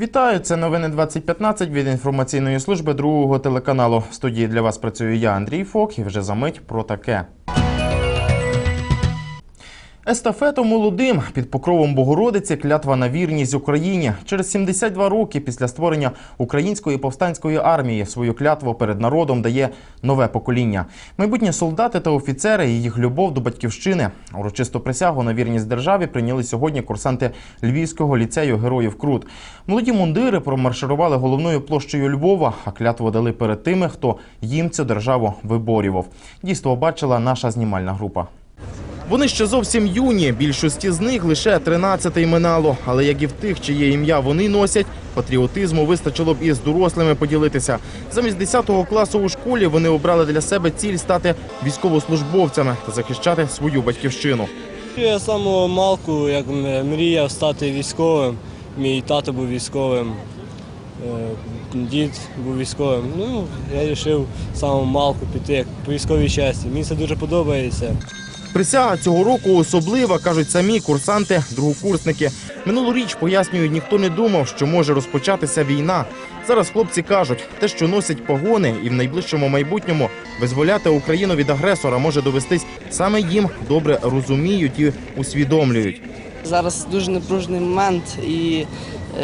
Вітаю! Це новини 2015 від інформаційної служби другого телеканалу. В студії для вас працюю я, Андрій Фок, і вже за мить про таке. Естафету молодим під покровом Богородиці клятва на вірність Україні. Через 72 роки після створення української повстанської армії свою клятву перед народом дає нове покоління. Майбутні солдати та офіцери і їх любов до батьківщини. Урочисту присягу на вірність державі прийняли сьогодні курсанти Львівського ліцею Героїв Крут. Молоді мундири промарширували головною площею Львова, а клятву дали перед тими, хто їм цю державу виборював. Дійство бачила наша знімальна група. Вони ще зовсім юні. Більшості з них лише 13 минало. Але як і в тих, чиє ім'я вони носять, патріотизму вистачило б і з дорослими поділитися. Замість 10 класу у школі вони обрали для себе ціль стати військовослужбовцями та захищати свою батьківщину. Я самого малку, як мріяв стати військовим. Мій тато був військовим, е, дід був військовим. Ну, я вирішив з самого малку піти по військовій часті. Мені це дуже подобається. Присяга цього року особлива, кажуть самі курсанти, другокурсники. Минулоріч пояснюють, ніхто не думав, що може розпочатися війна. Зараз хлопці кажуть, те, що носять погони, і в найближчому майбутньому визволяти Україну від агресора може довестись саме їм добре розуміють і усвідомлюють. Зараз дуже напружений момент і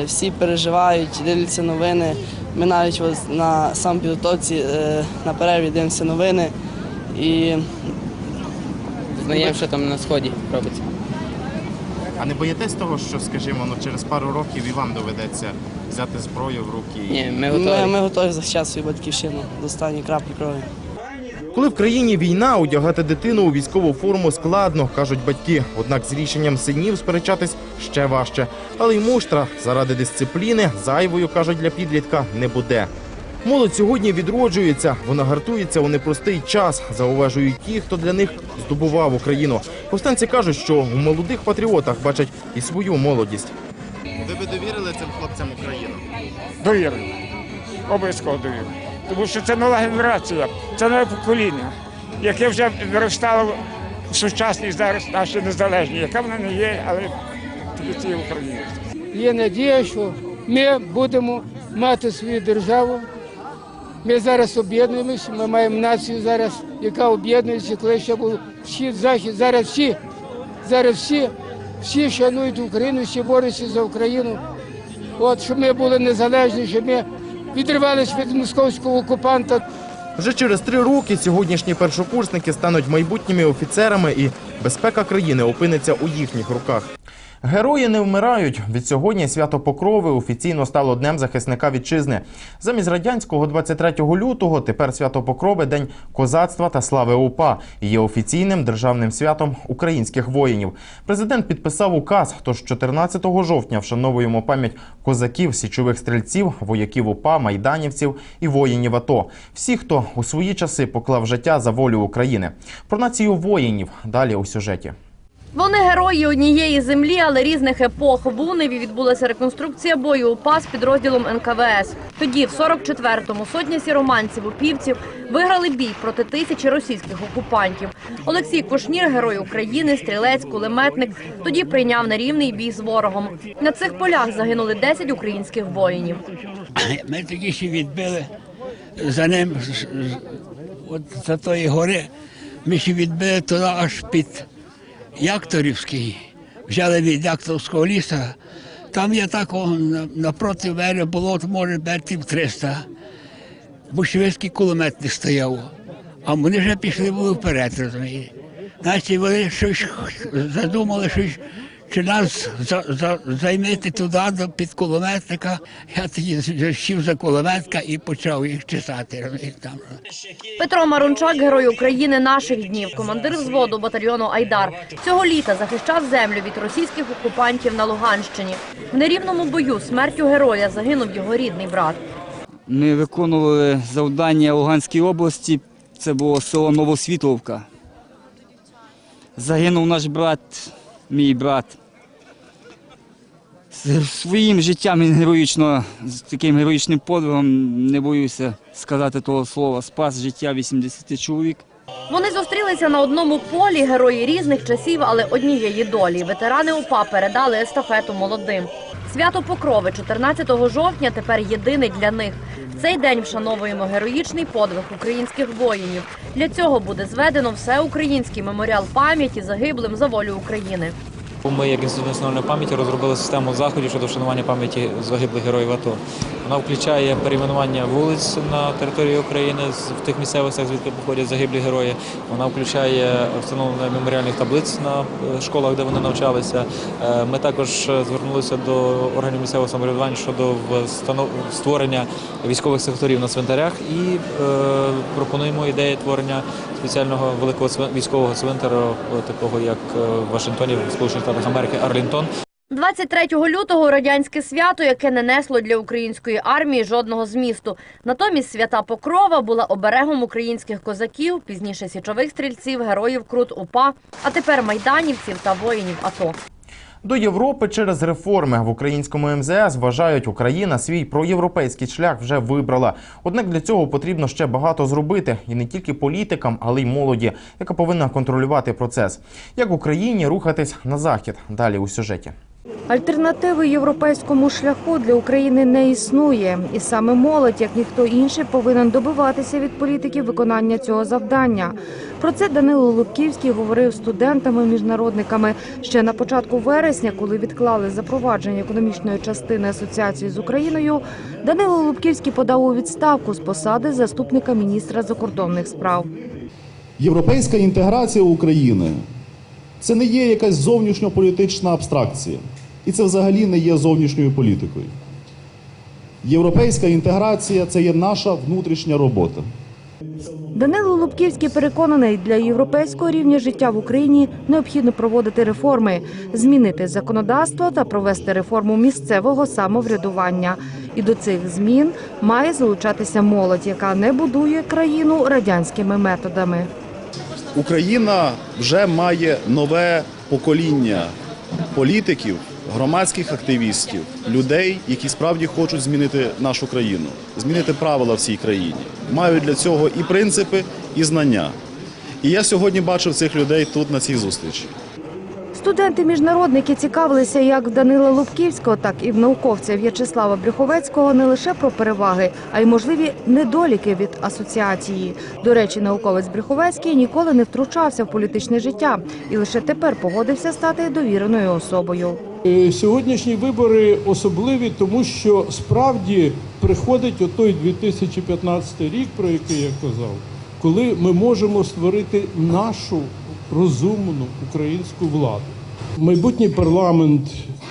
е, всі переживають, дивляться новини. Ми навіть на самопідготовці е, на перерві дивимося новини. І Знаємо, що там на сході робиться. А не боїтесь того, що, скажімо, ну, через пару років і вам доведеться взяти зброю в руки? Ні, ми ми, готові. ми готові захищати свою батьківщину до останньої краплі крові. Коли в країні війна, одягати дитину у військову форму складно, кажуть батьки. Однак з рішенням синів сперечатись ще важче. Але й муштра заради дисципліни зайвою кажуть для підлітка не буде. Молодь сьогодні відроджується, вона гартується у непростий час, зауважують ті, хто для них здобував Україну. Повстанці кажуть, що у молодих патріотах бачать і свою молодість. Ви би довірили цим хлопцям Україну? Довірю. Обов'язково довірю. Тому що це нова генерація, це нове покоління, яке вже виростало в сучасній зараз нашій незалежній, яка вона не є, але цієї України. Є надія, що ми будемо мати свою державу. Ми зараз об'єднуємося, ми маємо націю зараз, яка об'єднується, коли ще був схід, захід. Зараз всі, зараз всі, всі шанують Україну, всі борються за Україну. От щоб ми були незалежні, щоб ми відривалися від московського окупанта. Вже через три роки сьогоднішні першокурсники стануть майбутніми офіцерами, і безпека країни опиниться у їхніх руках. Герої не вмирають. Від сьогодні свято Покрови офіційно стало днем захисника вітчизни. Замість радянського 23 лютого тепер свято Покрови день козацтва та слави УПА є офіційним державним святом українських воїнів. Президент підписав указ. Тож 14 жовтня вшановуємо пам'ять козаків, січових стрільців, вояків УПА, майданівців і воїнів АТО. Всі, хто у свої часи поклав життя за волю України. Про націю воїнів далі у сюжеті. Вони герої однієї землі, але різних епох. В Уневі відбулася реконструкція бою УПА з підрозділом НКВС. Тоді, в 44-му, сотня сіроманців упівців виграли бій проти тисячі російських окупантів. Олексій Кушнір, герой України, стрілець, кулеметник, тоді прийняв на рівний бій з ворогом. На цих полях загинули 10 українських воїнів. Ми тоді ще відбили за ним, от за тої гори, ми ще відбили туди аж під Якторівський. Взяли від Якторського ліса. Там є так, напроти мене було, може, метрів 300. Большевицький кулемет не стояв. А вони вже пішли були вперед, розумієте. Значить, вони щось задумали, щось, чи нас за, за, займити туди до під кулеметника. Я тоді сів за кулеметка і почав їх чесати. Там. Петро Марунчак, герой України наших днів, командир взводу батальйону Айдар. Цього літа захищав землю від російських окупантів на Луганщині. В нерівному бою смертю героя загинув його рідний брат. Ми виконували завдання Луганській області. Це було село Новосвітловка. Загинув наш брат, мій брат. Своїм життям він героїчно, з таким героїчним подвигом, не боюся сказати того слова, спас життя 80 чоловік. Вони зустрілися на одному полі, герої різних часів, але однієї долі. Ветерани УПА передали естафету молодим. Свято Покрови 14 жовтня тепер єдиний для них. В цей день вшановуємо героїчний подвиг українських воїнів. Для цього буде зведено всеукраїнський меморіал пам'яті загиблим за волю України. Ми, як інститут національної пам'яті, розробили систему заходів щодо вшанування пам'яті загиблих героїв АТО. Вона включає перейменування вулиць на території України в тих місцевостях, звідки походять загиблі герої. Вона включає встановлення меморіальних таблиць на е, школах, де вони навчалися. Е, Ми також е, звернулися до органів місцевого самоврядування щодо створення військових секторів на цвинтарях і пропонуємо ідею творення спеціального великого військового цвинтару, е, такого як е, в Вашингтоні, в Сполучених Штатах Америки, Арлінтон. 23 лютого радянське свято, яке не несло для української армії жодного змісту. Натомість свята Покрова була оберегом українських козаків, пізніше січових стрільців, героїв Крут УПА, а тепер майданівців та воїнів АТО. До Європи через реформи в українському МЗС вважають, Україна свій проєвропейський шлях вже вибрала. Однак для цього потрібно ще багато зробити, і не тільки політикам, але й молоді, яка повинна контролювати процес. Як Україні рухатись на захід? Далі у сюжеті. Альтернативи європейському шляху для України не існує, і саме молодь, як ніхто інший, повинен добиватися від політиків виконання цього завдання. Про це Данило Лубківський говорив студентами-міжнародниками ще на початку вересня, коли відклали запровадження економічної частини асоціації з Україною. Данило Лубківський подав у відставку з посади заступника міністра закордонних справ. Європейська інтеграція України це не є якась зовнішньополітична абстракція. І це взагалі не є зовнішньою політикою. Європейська інтеграція це є наша внутрішня робота. Данило Лубківський переконаний, для європейського рівня життя в Україні необхідно проводити реформи, змінити законодавство та провести реформу місцевого самоврядування. І до цих змін має залучатися молодь, яка не будує країну радянськими методами. Україна вже має нове покоління політиків, громадських активістів, людей, які справді хочуть змінити нашу країну, змінити правила в цій країні. Мають для цього і принципи, і знання. І я сьогодні бачив цих людей тут на цій зустрічі. Студенти-міжнародники цікавилися як в Данила Лубківського, так і в науковця В'ячеслава Брюховецького не лише про переваги, а й можливі недоліки від асоціації. До речі, науковець Брюховецький ніколи не втручався в політичне життя і лише тепер погодився стати довіреною особою. Е, Сьогоднішні вибори особливі, тому що справді приходить отой 2015 рік, про який я казав, коли ми можемо створити нашу розумну українську владу. Майбутній парламент,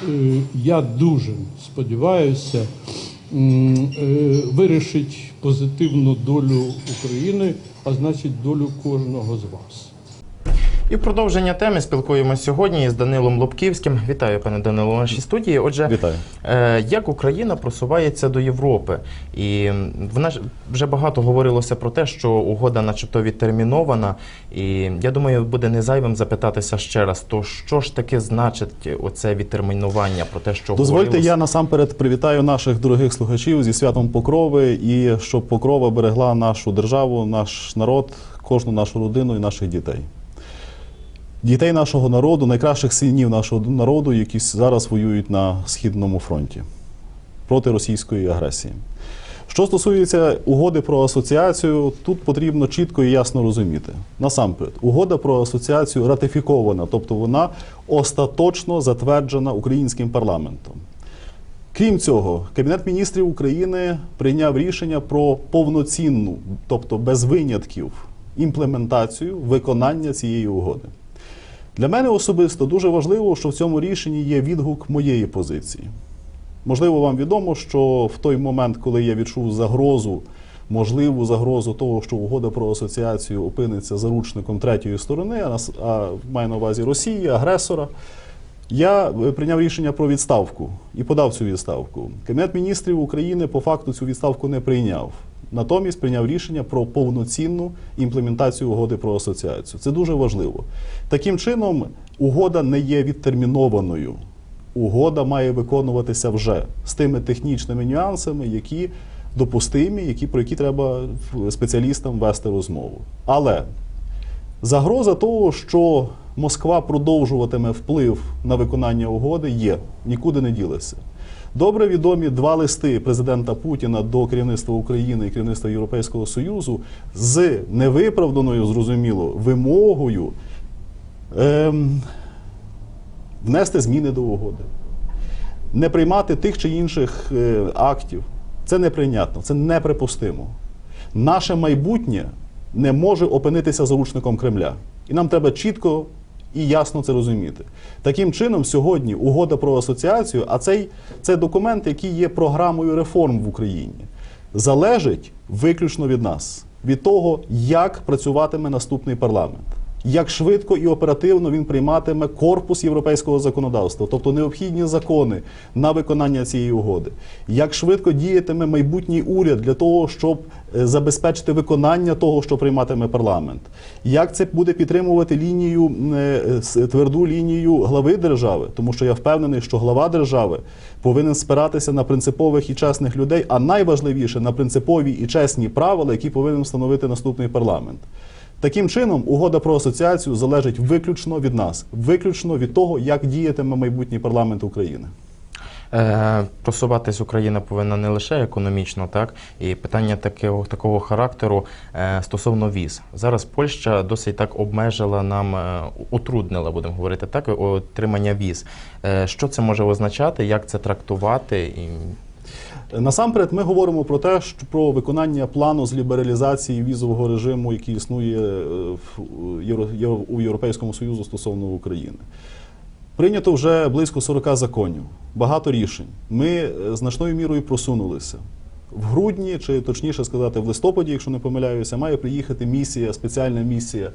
е, я дуже сподіваюся, е, вирішить позитивну долю України, а значить долю кожного з вас. І в продовження теми спілкуємося сьогодні із Данилом Лобківським. Вітаю, пане Данило, у нашій студії. Отже, Вітаю. Е, як Україна просувається до Європи? І вона вже багато говорилося про те, що угода, начебто, відтермінована. І я думаю, буде не зайвим запитатися ще раз: то що ж таке значить оце відтермінування? Про те, що Дозвольте, говорилося? я насамперед привітаю наших дорогих слухачів зі святом Покрови і щоб Покрова берегла нашу державу, наш народ, кожну нашу родину і наших дітей. Дітей нашого народу, найкращих синів нашого народу, які зараз воюють на східному фронті проти російської агресії. Що стосується угоди про асоціацію, тут потрібно чітко і ясно розуміти. Насамперед, угода про асоціацію ратифікована, тобто вона остаточно затверджена українським парламентом. Крім цього, Кабінет міністрів України прийняв рішення про повноцінну, тобто без винятків, імплементацію виконання цієї угоди. Для мене особисто дуже важливо, що в цьому рішенні є відгук моєї позиції. Можливо, вам відомо, що в той момент, коли я відчув загрозу, можливу загрозу того, що угода про асоціацію опиниться заручником третьої сторони, а, а маю на увазі Росії, агресора, я е, прийняв рішення про відставку і подав цю відставку. Кабінет міністрів України по факту цю відставку не прийняв. Натомість прийняв рішення про повноцінну імплементацію угоди про асоціацію. Це дуже важливо. Таким чином, угода не є відтермінованою. Угода має виконуватися вже з тими технічними нюансами, які допустимі, які, про які треба спеціалістам вести розмову. Але Загроза того, що Москва продовжуватиме вплив на виконання угоди, є, нікуди не ділиться. Добре відомі два листи президента Путіна до керівництва України і керівництва Європейського Союзу з невиправданою, зрозуміло, вимогою ем, внести зміни до угоди не приймати тих чи інших е, актів. Це неприйнятно, це неприпустимо. Наше майбутнє не може опинитися заручником Кремля. І нам треба чітко і ясно це розуміти. Таким чином, сьогодні угода про асоціацію, а цей це документ, який є програмою реформ в Україні, залежить виключно від нас, від того, як працюватиме наступний парламент як швидко і оперативно він прийматиме корпус європейського законодавства, тобто необхідні закони на виконання цієї угоди, як швидко діятиме майбутній уряд для того, щоб е, забезпечити виконання того, що прийматиме парламент, як це буде підтримувати лінію е, тверду лінію глави держави, тому що я впевнений, що глава держави повинен спиратися на принципових і чесних людей, а найважливіше на принципові і чесні правила, які повинен встановити наступний парламент. Таким чином, угода про асоціацію залежить виключно від нас, виключно від того, як діятиме майбутній парламент України. Е, просуватись Україна повинна не лише економічно, так і питання такого, такого характеру е, стосовно віз. Зараз Польща досить так обмежила нам, е, утруднила, будемо говорити так, отримання віз. Що це може означати, як це трактувати? І... Насамперед, ми говоримо про те, що про виконання плану з лібералізації візового режиму, який існує е, у Європейському Союзу стосовно України. Прийнято вже близько 40 законів, багато рішень. Ми е, значною мірою просунулися. В грудні, чи точніше сказати, в листопаді, якщо не помиляюся, має приїхати місія, спеціальна місія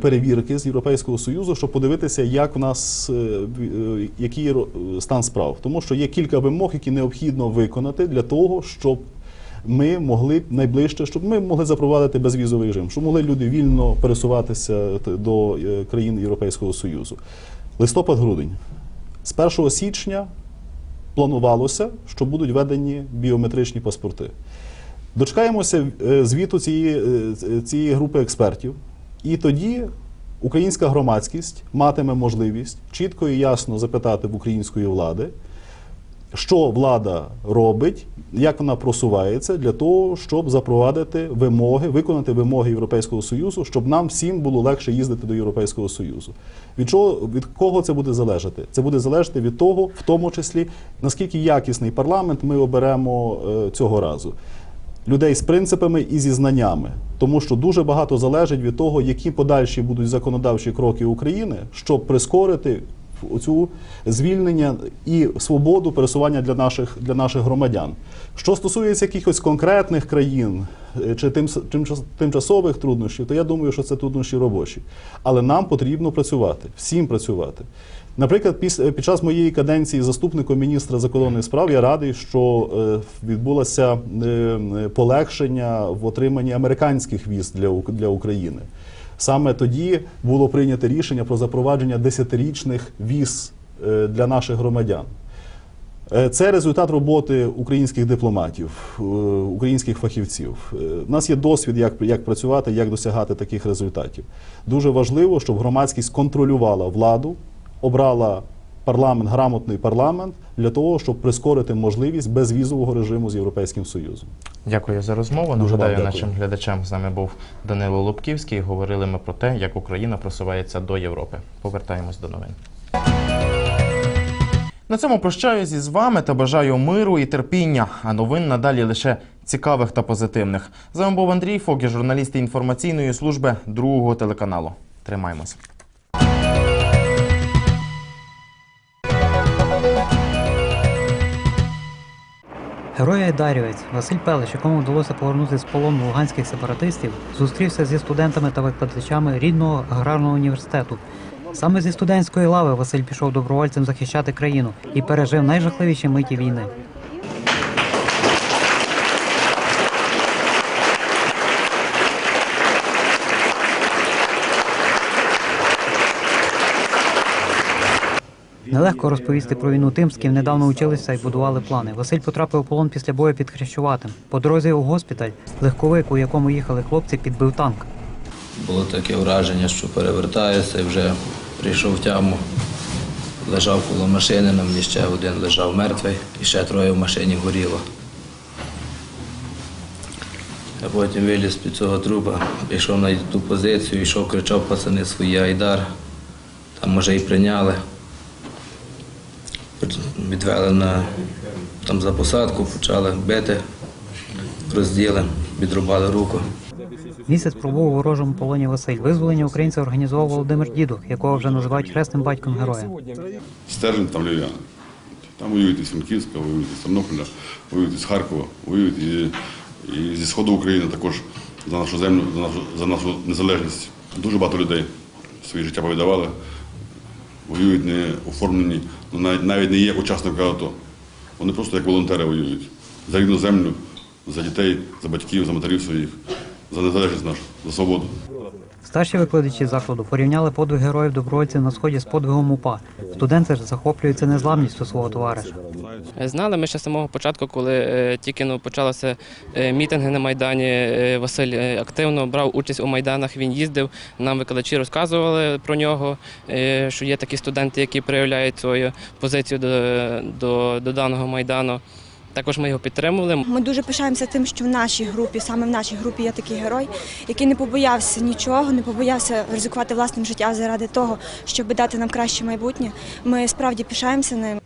перевірки з Європейського Союзу, щоб подивитися, як в нас е, е, який стан справ. Тому що є кілька вимог, які необхідно виконати для того, щоб ми могли найближче, щоб ми могли запровадити безвізовий режим, щоб могли люди вільно пересуватися до е, країн Європейського Союзу. Листопад-грудень. З 1 січня планувалося, що будуть введені біометричні паспорти. Дочекаємося звіту цієї, цієї групи експертів, і тоді українська громадськість матиме можливість чітко і ясно запитати в української влади, що влада робить, як вона просувається для того, щоб запровадити вимоги, виконати вимоги Європейського Союзу, щоб нам всім було легше їздити до Європейського Союзу. Від чого від кого це буде залежати? Це буде залежати від того, в тому числі наскільки якісний парламент ми оберемо е, цього разу. Людей з принципами і зі знаннями, тому що дуже багато залежить від того, які подальші будуть законодавчі кроки України, щоб прискорити оцю звільнення і свободу пересування для наших для наших громадян. Що стосується якихось конкретних країн е, чи тим, тимчас- тимчасових труднощів, то я думаю, що це труднощі робочі. Але нам потрібно працювати, всім працювати. Наприклад, під час моєї каденції заступником міністра закордонних справ я радий, що е, відбулося е, е, полегшення в отриманні американських віз для, України. Саме тоді було прийнято рішення про запровадження десятирічних віз е, для наших громадян. Е, Це результат роботи українських дипломатів, е, українських фахівців. Е, У нас є досвід, як, як працювати, як досягати таких результатів. Дуже важливо, щоб громадськість контролювала владу, обрала парламент, грамотний парламент для того, щоб прискорити можливість безвізового режиму з Європейським Союзом. Дякую за розмову. Дуже Нагадаю нашим глядачам. З нами був Данило Лубківський. Говорили ми про те, як Україна просувається до Європи. Повертаємось до новин. На цьому прощаюсь із вами та бажаю миру і терпіння. А новин надалі лише цікавих та позитивних. З вами був Андрій Фокі, журналіст інформаційної служби другого телеканалу. Тримаймось. Герой Айдарівець Василь Пелич, якому вдалося повернути з полону луганських сепаратистів, зустрівся зі студентами та викладачами рідного аграрного університету. Саме зі студентської лави Василь пішов добровольцем захищати країну і пережив найжахливіші миті війни. Нелегко розповісти про війну тим, з ким недавно училися і будували плани. Василь потрапив у полон після бою під Хрещуватим. По дорозі у госпіталь легковик, у якому їхали хлопці, підбив танк. було таке враження, що перевертаюся і вже прийшов в тяму. Лежав коло машини, на мені ще один лежав мертвий і ще троє в машині горіло. А потім виліз під цього трупа, пішов на ту позицію, йшов, кричав пацани свої айдар. Там може і прийняли. Відвели на, там за посадку, почали бити, розділи, відрубали руку. Місяць пробув у ворожому полоні Василь. Визволення українця організував Володимир Дідух, якого вже називають хресним батьком героя. Стержень там Львів'яни. Там воюють із Франківська, воюють із Тернополя, воюють із Харкова, воюють і, і зі Сходу України також за нашу землю, за нашу, за нашу незалежність. Дуже багато людей свої життя повіддавали, воюють не оформлені, ну, навіть, навіть не є учасниками АТО. Вони просто як волонтери воюють за рідну землю, за дітей, за батьків, за матерів своїх, за незалежність нашу, за свободу. Старші викладачі закладу порівняли подвиг героїв добровольців на сході з подвигом УПА. Студенти ж захоплюються незламністю свого товариша. Знали ми ще з самого початку, коли е, тільки ну, почалися е, мітинги на Майдані. е, Василь е, активно брав участь у майданах. Він їздив. Нам викладачі розказували про нього, е, що є такі студенти, які проявляють свою позицію до, до, до даного майдану. Також ми його підтримували. Ми дуже пишаємося тим, що в нашій групі, саме в нашій групі, є такий герой, який не побоявся нічого, не побоявся ризикувати власним життям заради того, щоб дати нам краще майбутнє. Ми справді пишаємося ним.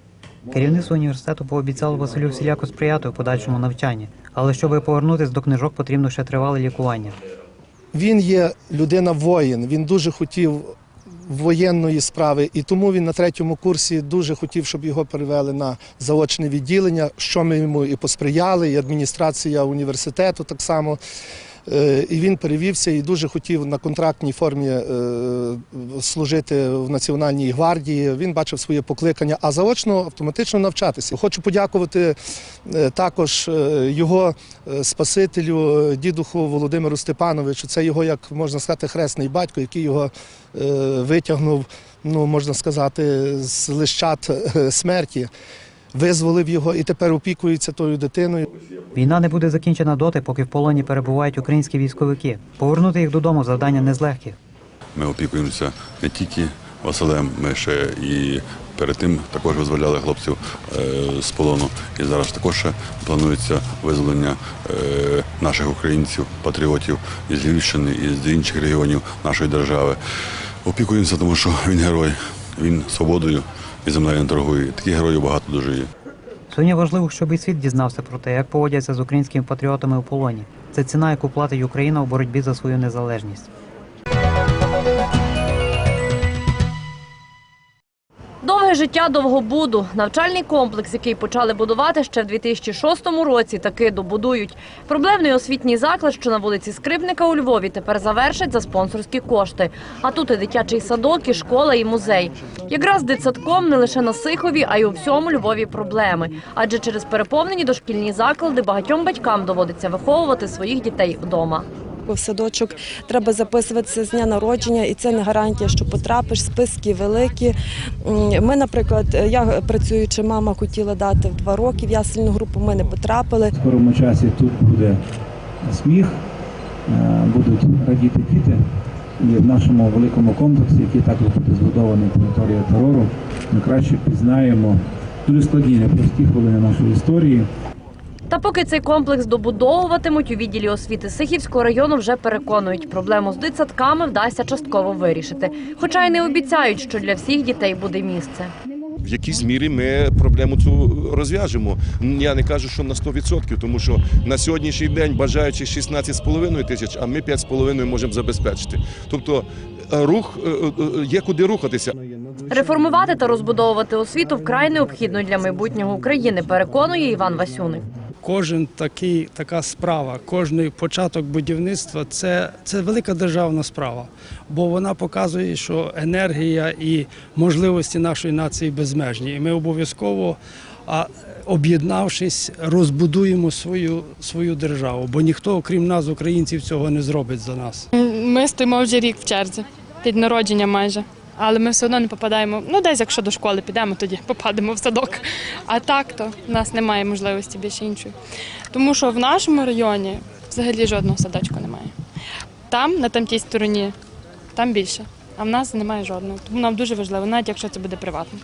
Керівництво університету пообіцяло Василю всіляко сприяти у подальшому навчанні. Але щоб повернутися до книжок, потрібно ще тривале лікування. Він є людина воїн. Він дуже хотів воєнної справи, і тому він на третьому курсі дуже хотів, щоб його перевели на заочне відділення, що ми йому і посприяли, і адміністрація університету так само. Е, І він перевівся і дуже хотів на контрактній формі е, служити в Національній гвардії. Він бачив своє покликання, а заочно автоматично навчатися. Хочу подякувати е, також його спасителю, дідуху Володимиру Степановичу. Це його, як можна сказати, хресний батько, який його витягнув, ну можна сказати, з лищат смерті. Визволив його і тепер опікується тою дитиною. Війна не буде закінчена доти, поки в полоні перебувають українські військовики. Повернути їх додому завдання не з легких. Ми опікуємося не тільки Василем, ми ще і перед тим також визволяли хлопців е, з полону. І зараз також планується визволення е, наших українців, патріотів із Львівщини і з інших регіонів нашої держави. Опікуємося, тому що він герой, він свободою і землею не торгує. Таких героїв багато дуже є. Сьогодні важливо, щоб і світ дізнався про те, як поводяться з українськими патріотами у полоні. Це ціна, яку платить Україна у боротьбі за свою незалежність. Довге життя довгобуду. Навчальний комплекс, який почали будувати ще в 2006 році, таки добудують. Проблемний освітній заклад, що на вулиці Скрипника у Львові, тепер завершать за спонсорські кошти. А тут і дитячий садок, і школа, і музей. Якраз дитсадком не лише на Сихові, а й у всьому Львові проблеми. Адже через переповнені дошкільні заклади багатьом батькам доводиться виховувати своїх дітей вдома. В садочок треба записуватися з дня народження, і це не гарантія, що потрапиш. Списки великі. Ми, наприклад, я працюючи мама, хотіла дати в два роки в ясельну групу. Ми не потрапили. В скорому часі тут буде сміх, е, будуть радіти діти. І в нашому великому комплексі, який також буде збудований територія терору, ми краще пізнаємо дуже складні непрості хвилини нашої історії. Та поки цей комплекс добудовуватимуть, у відділі освіти Сихівського району вже переконують, проблему з дитсадками вдасться частково вирішити. Хоча й не обіцяють, що для всіх дітей буде місце. В якійсь мірі ми проблему цю розв'яжемо. Я не кажу, що на 100%, тому що на сьогоднішній день бажаючих 16,5 тисяч, а ми 5,5 можемо забезпечити. Тобто е, рух е, е, є куди рухатися. Реформувати та розбудовувати освіту вкрай необхідно для майбутнього України, переконує Іван Васюник. Кожен такий, така справа, кожний початок будівництва це, це велика державна справа, бо вона показує, що енергія і можливості нашої нації безмежні. І ми обов'язково, об'єднавшись, розбудуємо свою, свою державу, бо ніхто, окрім нас, українців, цього не зробить за нас. Ми стоїмо вже рік в черзі, під народження майже. Але ми все одно не попадаємо. Ну, десь, якщо до школи підемо, тоді попадемо в садок. А так то в нас немає можливості більше іншої. Тому що в нашому районі взагалі жодного садочку немає. там, на тамтій стороні, там більше. А в нас немає жодного. Тому нам дуже важливо, навіть якщо це буде приватно.